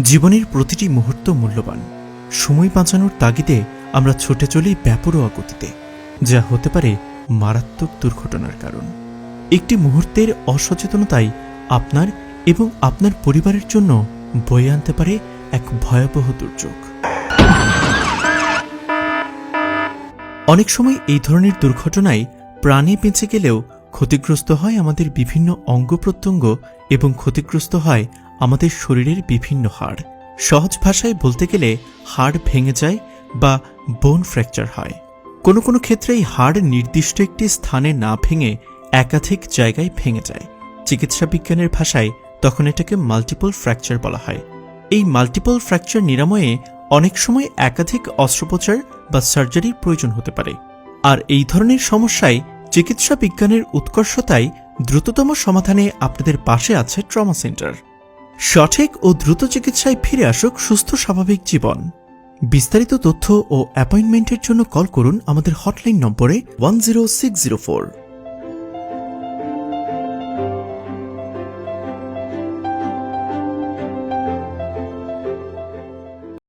জীবনের প্রতিটি মুহূর্ত মূল্যবান। সময় বাঁচানোর তাগিদে আমরা ছুটে চলি ব্যাপরোয়া গতিতে, যা হতে পারে মারাত্মক দুর্ঘটনার কারণ। একটি মুহূর্তের অসচেতনতাই আপনার এবং আপনার পরিবারের জন্য বয়ে আনতে পারে এক ভয়াবহ দুর্যোগ। অনেক সময় এই ধরনের দুর্ঘটনায় প্রাণে বেঁচে গেলেও ক্ষতিগ্রস্ত হয় আমাদের বিভিন্ন অঙ্গ প্রত্যঙ্গ এবং ক্ষতিগ্রস্ত হয় আমাদের শরীরের বিভিন্ন হাড়। সহজ ভাষায় বলতে গেলে হাড় ভেঙে যায় বা বোন ফ্র্যাকচার হয়। কোনো কোনো ক্ষেত্রে এই হাড় নির্দিষ্ট একটি স্থানে না ভেঙে একাধিক জায়গায় ভেঙে যায়। চিকিৎসা বিজ্ঞানের ভাষায় তখন এটাকে মাল্টিপল ফ্র্যাকচার বলা হয়। এই মাল্টিপল ফ্র্যাকচার নিরাময়ে অনেক সময় একাধিক অস্ত্রোপচার বা সার্জারির প্রয়োজন হতে পারে। আর এই ধরনের সমস্যায় চিকিৎসা বিজ্ঞানের উৎকর্ষতায় দ্রুততম সমাধানে আপনাদের পাশে আছে ট্রমা সেন্টার। সঠিক ও দ্রুত চিকিৎসায় ফিরে আসুক সুস্থ স্বাভাবিক জীবন। বিস্তারিত তথ্য ও অ্যাপয়েন্টমেন্টের জন্য কল করুন আমাদের হটলাইন নম্বরে one zero six zero four.